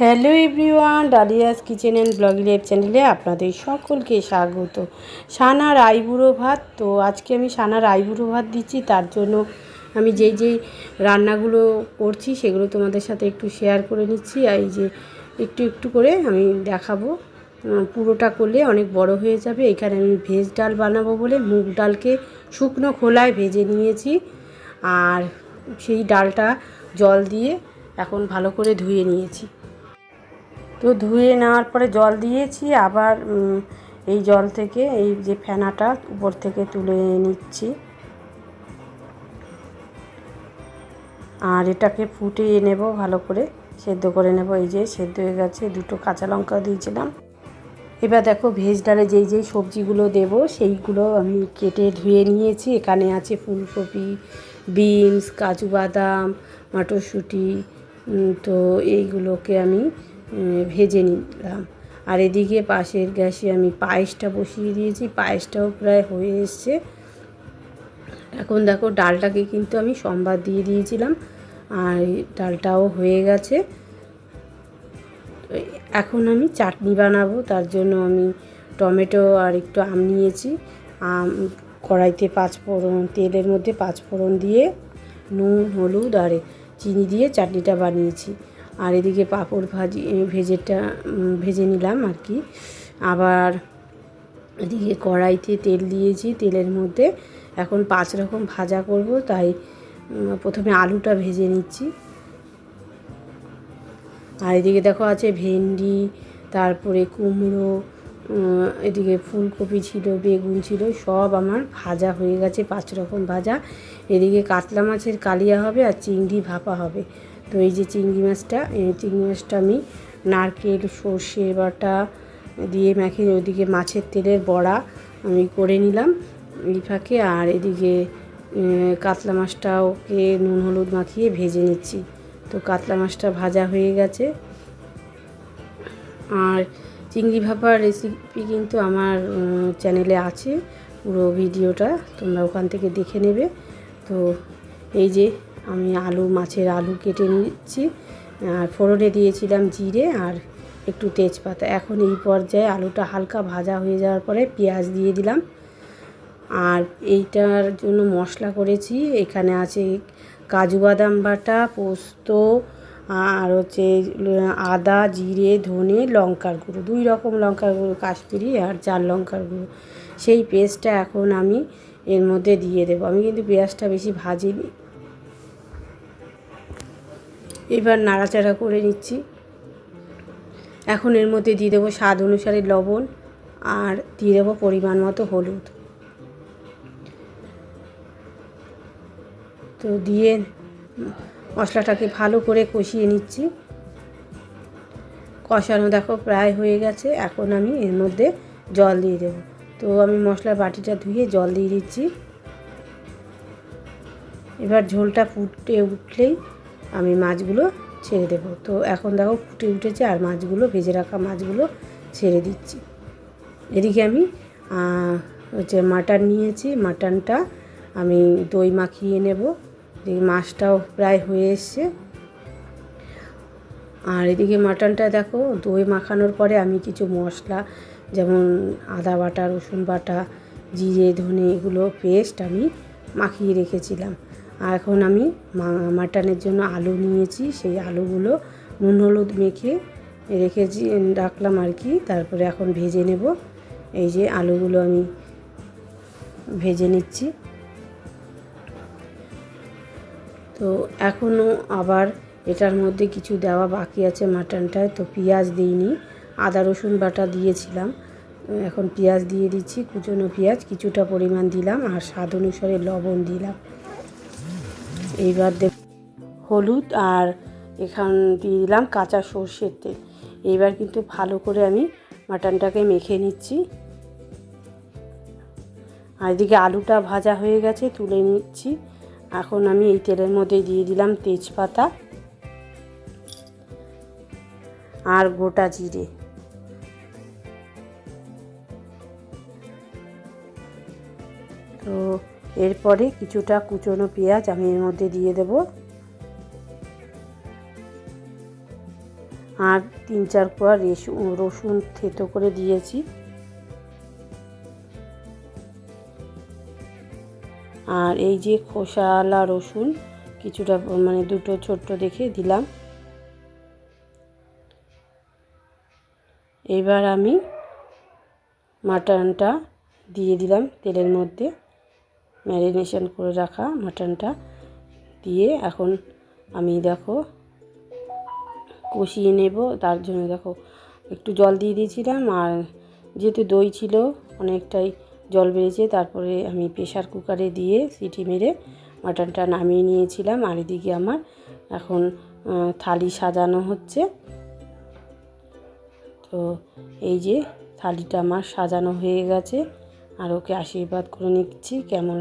Hello everyone Dalia's kitchen and blog live চ্যানেলে আপনাদের সকলকে স্বাগত। সানা আইবুড়ো ভাত, তো আজকে আমি সানা আইবুড়ো ভাত দিচ্ছি, তার জন্য আমি যেই যেই রান্নাগুলো করছি সেগুলো তোমাদের সাথে একটু শেয়ার করে নিচ্ছি, আর এই যে একটু একটু করে আমি দেখাবো। পুরোটা করলে অনেক বড় হয়ে যাবে। এখানে আমি ভেজ ডাল বানাবো বলে মুগ ডালকে শুকনো খোলায় ভেজে নিয়েছি, আর সেই ডালটা জল দিয়ে এখন ভালো করে ধুয়ে নিয়েছি। তো ধুয়ে নেওয়ার পরে জল দিয়েছি, আবার এই জল থেকে এই যে ফেনাটা উপর থেকে তুলে নিচ্ছি। আর এটাকে ফুটিয়ে নেব ভালো করে, সেদ্ধ করে নেব। এই যে সেদ্ধ হয়ে গেছে, দুটো কাঁচা লঙ্কা দিয়েছিলাম। এবার দেখো ভেজ ডালে যেই যেই সবজিগুলো দেব, সেইগুলো আমি কেটে ধুয়ে নিয়েছি। এখানে আছে ফুলকপি, বিনস, কাজু বাদাম, মটরশুঁটি তো এইগুলোকে আমি ভেজে নিলাম। আর এদিকে পাশের গ্যাসে আমি পায়েসটা বসিয়ে দিয়েছি। পায়েসটাও প্রায় হয়ে এসছে। এখন দেখো ডালটাকে কিন্তু আমি সোমবার দিয়ে দিয়েছিলাম। আর ডালটাও হয়ে গেছে। এখন আমি চাটনি বানাবো। তার জন্য আমি টমেটো আর একটু আম নিয়েছি। আম, কড়াইতে পাঁচ ফোড়ন তেলের মধ্যে পাঁচ ফোড়ন দিয়ে নুন, হলুদ আর চিনি দিয়ে চাটনিটা বানিয়েছি। আর এদিকে পাঁপড় ভাজি ভেজেটা ভেজে নিলাম আর কি। আবার এদিকে কড়াইতে তেল দিয়েছি, তেলের মধ্যে এখন পাঁচ রকম ভাজা করব, তাই প্রথমে আলুটা ভেজে নিচ্ছি। আর এদিকে দেখো আছে ভেন্ডি, তারপরে কুমড়ো এদিকে ফুলকপি ছিল, বেগুন ছিল, সব আমার ভাজা হয়ে গেছে, পাঁচ রকম ভাজা। এদিকে কাতলা মাছের কালিয়া হবে আর চিংড়ি ভাপা হবে। তো এই যে চিংড়ি মাছটা এই চিংড়ি মাছটা আমি নারকেল, সর্ষে, বাটা দিয়ে মেখে ওদিকে মাছের তেলের বড়া আমি করে নিলাম এই ফাঁকে। আর এদিকে কাতলা মাছটা ওকে নুন, হলুদ মাখিয়ে ভেজে নিচ্ছি। তো কাতলা মাছটা ভাজা হয়ে গেছে। আর চিংড়ি ভাপার রেসিপি কিন্তু আমার চ্যানেলে আছে পুরো ভিডিওটা, তোমরা ওখান থেকে দেখে নেবে। তো এই যে আমি আলু, মাছের আলু কেটে নিচ্ছি, আর ফোড়নে দিয়েছিলাম জিরে আর একটু তেজপাতা। এখন এই পর্যায়ে আলুটা হালকা ভাজা হয়ে যাওয়ার পরে পেঁয়াজ দিয়ে দিলাম। আর এইটার জন্য মশলা করেছি। এখানে আছে কাজু বাদাম বাটা, পোস্ত, আর হচ্ছে আদা, জিরে, ধনে, লঙ্কার গুঁড়ো। দুই রকম লঙ্কার গুঁড়ো, কাশ্মীরি আর চার লঙ্কার গুঁড়ো। সেই পেস্টটা এখন আমি এর মধ্যে দিয়ে দেবো। আমি কিন্তু পেঁয়াজটা বেশি ভাজিনি। এবার নাড়াচাড়া করে নিচ্ছি। এখন এর মধ্যে দিয়ে দেবো স্বাদ অনুসারে লবণ আর দিয়ে দেবো পরিমাণ মতো হলুদ। তো দিয়ে মশলাটাকে ভালো করে কষিয়ে নিচ্ছি। কষানো দেখো প্রায় হয়ে গেছে। এখন আমি এর মধ্যে জল দিয়ে দেবো। তো আমি মশলার বাটিটা ধুয়ে জল দিয়ে দিচ্ছি। এবার ঝোলটা ফুটে উঠলেই আমি মাছগুলো ছেড়ে দেবো। তো এখন দেখো ফুটে উঠেছে আর মাছগুলো, ভেজে রাখা মাছগুলো ছেড়ে দিচ্ছি। এদিকে আমি হচ্ছে মাটন নিয়েছি। মাটনটা আমি দই মাখিয়ে নেব। মাছটাও প্রায় হয়ে এসছে। আর এদিকে মাটনটা দেখো, দই মাখানোর পরে আমি কিছু মশলা, যেমন আদা বাটা, রসুন বাটা, জিরে, ধনে, এগুলো পেস্ট আমি মাখিয়ে রেখেছিলাম। এখন আমি মাটনের জন্য আলু নিয়েছি, সেই আলুগুলো নুন হলুদ মেখে রেখেছি, রাখলাম আর কি, তারপরে এখন ভেজে নেব। এই যে আলুগুলো আমি ভেজে নিচ্ছি। তো এখনও আবার এটার মধ্যে কিছু দেওয়া বাকি আছে মাটনটায়, তো পেঁয়াজ দিইনি, আদা, রসুন বাটা দিয়েছিলাম। এখন পেঁয়াজ দিয়ে দিচ্ছি, কুচনো পেঁয়াজ, কিছুটা পরিমাণ দিলাম, আর স্বাদ অনুসারে লবণ দিলাম। এইবার দেব হলুদ আর এখান দিয়ে দিলাম কাঁচা সর্ষের তেল। এইবার কিন্তু ভালো করে আমি মাটনটাকে মেখে নিচ্ছি। আর এদিকে আলুটা ভাজা হয়ে গেছে, তুলে নিচ্ছি। এখন আমি এই তেলের মধ্যে দিয়ে দিলাম তেজপাতা আর গোটা জিরে। তো এরপরে কিছুটা কুচনো পেঁয়াজ আমি এর মধ্যে দিয়ে দেব। আর তিন চার কোয়া রেসুন রসুন থেতো করে দিয়েছি। আর এই যে খোসাওয়ালা রসুন, কিছুটা মানে দুটো ছোট্ট দেখে দিলাম। এবার আমি মাটনটা দিয়ে দিলাম তেলের মধ্যে। ম্যারিনেশন করে রাখা মাটনটা দিয়ে এখন আমি দেখো কষিয়ে নেব। তার জন্য দেখো একটু জল দিয়ে দিয়েছিলাম আর যেহেতু দই ছিল, অনেকটাই জল বেড়েছে, তারপরে আমি প্রেশার কুকারে দিয়ে সিটি মেরে মাটনটা নামিয়ে নিয়েছিলাম। আর এদিকে আমার এখন থালি সাজানো হচ্ছে। তো এই যে থালিটা আমার সাজানো হয়ে গেছে, আর ওকে আশীর্বাদ করে নিচ্ছি। কেমন